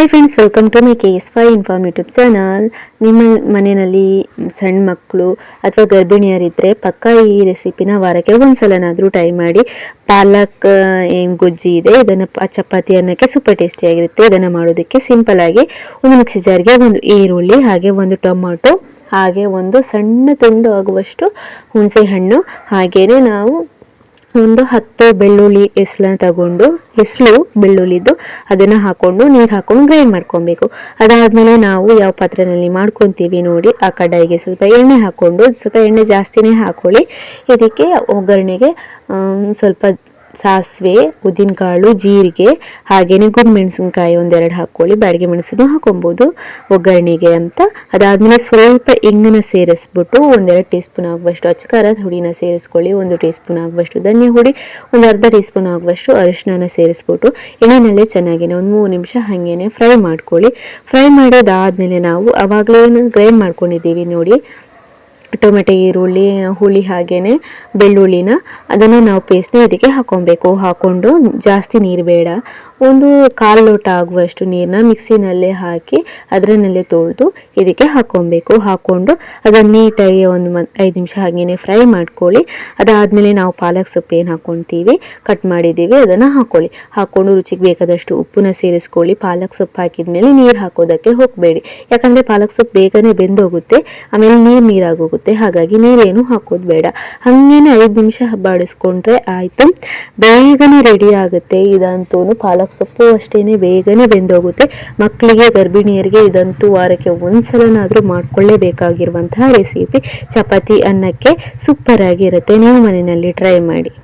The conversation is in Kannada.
Hi friends welcome to my K S five inform YouTube channel ನಿಮ್ಮ ಮನೆಯಲ್ಲಿ ಸಣ್ಣ ಮಕ್ಕಳು ಅಥವಾ ಗರ್ಭಿಣಿಯರಿದ್ದರೆ ಪಕ್ಕ ಈ ರೆಸಿಪಿನ ವಾರಕ್ಕೆ ಒಂದ್ಸಲನಾದರೂ ಟ್ರೈ ಮಾಡಿ. ಪಾಲಕ್ ಏನು ಗೊಜ್ಜಿ ಇದೆ, ಇದನ್ನು ಚಪಾತಿ ಅನ್ನಕ್ಕೆ ಸೂಪರ್ ಟೇಸ್ಟಿಯಾಗಿರುತ್ತೆ ಇದನ್ನು ಮಾಡೋದಕ್ಕೆ ಸಿಂಪಲಾಗಿ ಒಂದು ಮಿಕ್ಸಿ ಜಾರ್ಗೆ ಒಂದು ಈರುಳ್ಳಿ, ಹಾಗೆ ಒಂದು ಟೊಮಾಟೊ, ಹಾಗೆ ಒಂದು ಸಣ್ಣ ತುಂಡು ಆಗುವಷ್ಟು ಹುಣಸೆ ಹಣ್ಣು ಹಾಗೆಯೇ ನಾವು ಒಂದು ಹತ್ತು ಬೆಳ್ಳುಳ್ಳಿ ಹೆಸ್ಲನ್ನ ತಗೊಂಡು ಹೆಸರು ಬೆಳ್ಳುಳ್ಳಿದ್ದು, ಅದನ್ನು ಹಾಕೊಂಡು, ನೀರು ಹಾಕೊಂಡು ಗ್ರೈಂಡ್ ಮಾಡ್ಕೊಬೇಕು. ಅದಾದಮೇಲೆ ನಾವು ಯಾವ ಪಾತ್ರೆಯಲ್ಲಿ ಮಾಡ್ಕೊತೀವಿ ನೋಡಿ, ಆ ಕಡಾಯಿಗೆ ಸ್ವಲ್ಪ ಎಣ್ಣೆ ಹಾಕೊಂಡು, ಸ್ವಲ್ಪ ಎಣ್ಣೆ ಜಾಸ್ತಿನೇ ಹಾಕೊಳ್ಳಿ. ಇದಕ್ಕೆ ಒಗ್ಗರಣೆಗೆ ಸ್ವಲ್ಪ ಸಾಸಿವೆ, ಉದ್ದಿನಕಾಳು, ಜೀರಿಗೆ, ಹಾಗೇನೆ ಗುಡ್ ಮೆಣಸಿನ್ಕಾಯಿ ಒಂದೆರಡು ಹಾಕ್ಕೊಳ್ಳಿ ಬಾಡಿಗೆ ಮೆಣಸನ್ನು ಹಾಕೊಬೋದು. ಒಗ್ಗರಣೆಗೆ ಅಂತ. ಅದಾದಮೇಲೆ ಸ್ವಲ್ಪ ಇಂಗನ್ನ ಸೇರಿಸ್ಬಿಟ್ಟು ಒಂದೆರಡು ಟೀ ಸ್ಪೂನ್ ಆಗುವಷ್ಟು ಅಚ್ಚಕಾರದ ಹುಡಿನ ಸೇರಿಸ್ಕೊಳ್ಳಿ, ಒಂದು ಟೀ ಸ್ಪೂನ್ ಆಗುವಷ್ಟು ಧನ್ಯ ಹುಡಿ, ಒಂದು ಅರ್ಧ ಟೀ ಸ್ಪೂನ್ ಆಗುವಷ್ಟು ಅರಿಶಿನ ಸೇರಿಸ್ಬಿಟ್ಟು ಎಣ್ಣೆನಲ್ಲೇ ಚೆನ್ನಾಗಿನೇ ಒಂದು ಮೂರು ನಿಮಿಷ ಹಾಗೇನೆ ಫ್ರೈ ಮಾಡ್ಕೊಳ್ಳಿ. ಫ್ರೈ ಮಾಡೋದಾದಮೇಲೆ ನಾವು ಅವಾಗಲೇ ಗ್ರೈಂಡ್ ಮಾಡ್ಕೊಂಡಿದ್ದೀವಿ ನೋಡಿ ಟೊಮೆಟೊ, ಈರುಳ್ಳಿ, ಹುಳಿ ಹಾಗೇನೆ ಬೆಳ್ಳುಳ್ಳಿನ ಅದನ್ನು ನಾವು ಪೇಸ್ಟ್ನ ಇದಕ್ಕೆ ಹಾಕೊಬೇಕು. ಹಾಕೊಂಡು ಜಾಸ್ತಿ ನೀರು ಬೇಡ. ಒಂದು ಕಾಲು ಲೋಟ ಆಗುವಷ್ಟು ನೀರನ್ನ ಮಿಕ್ಸಿನಲ್ಲೇ ಹಾಕಿ ಅದರಲ್ಲೇ ತೊಳೆದು ಇದಕ್ಕೆ ಹಾಕೊಬೇಕು. ಹಾಕ್ಕೊಂಡು ಅದನ್ನು ನೀಟಾಗಿ ಒಂದು ಮ, ಐದು ನಿಮಿಷ ಹಾಗೇನೆ ಫ್ರೈ ಮಾಡ್ಕೊಳ್ಳಿ. ಅದಾದಮೇಲೆ ನಾವು ಪಾಲಕ್ ಸೊಪ್ಪು ಏನು ಹಾಕ್ಕೊತೀವಿ ಕಟ್ ಮಾಡಿದ್ದೀವಿ, ಅದನ್ನು ಹಾಕ್ಕೊಳ್ಳಿ ಹಾಕ್ಕೊಂಡು ರುಚಿಗೆ ಬೇಕಾದಷ್ಟು ಉಪ್ಪನ್ನ ಸೇರಿಸ್ಕೊಳ್ಳಿ. ಪಾಲಕ್ ಸೊಪ್ಪು ಹಾಕಿದ್ಮೇಲೆ ನೀರು ಹಾಕೋದಕ್ಕೆ ಹೋಗಬೇಡಿ. ಯಾಕಂದರೆ ಪಾಲಕ್ ಸೊಪ್ಪು ಬೇಗನೆ ಬೆಂದೋಗುತ್ತೆ, ಆಮೇಲೆ ನೀರು ನೀರಾಗೋಗುತ್ತೆ. ಹಾಗಾಗಿ ನೀರೇನು ಹಾಕೋದು ಬೇಡ. ಹಾಗೇನೆ ಐದು ನಿಮಿಷ ಬಾಡಿಸ್ಕೊಂಡ್ರೆ ಆಯಿತು. ಬೇಗನೆ ರೆಡಿ ಆಗುತ್ತೆ. ಇದಂತೂ ಪಾಲಕ್ ಸೊಪ್ಪು ಅಷ್ಟೇ ಬೇಗನೆ ಬೆಂದೋಗುತ್ತೆ. ಮಕ್ಕಳಿಗೆ, ಗರ್ಭಿಣಿಯರಿಗೆ ಇದಂತೂ ವಾರಕ್ಕೆ ಒಂದ್ಸಲನಾದರೂ ಮಾಡ್ಕೊಳ್ಳೇಬೇಕಾಗಿರುವಂತಹ ರೆಸಿಪಿ ಚಪಾತಿ ಅನ್ನಕ್ಕೆ ಸೂಪರ್ ಆಗಿರುತ್ತೆ. ನೀವು ಮನೆಯಲ್ಲಿ ಟ್ರೈ ಮಾಡಿ.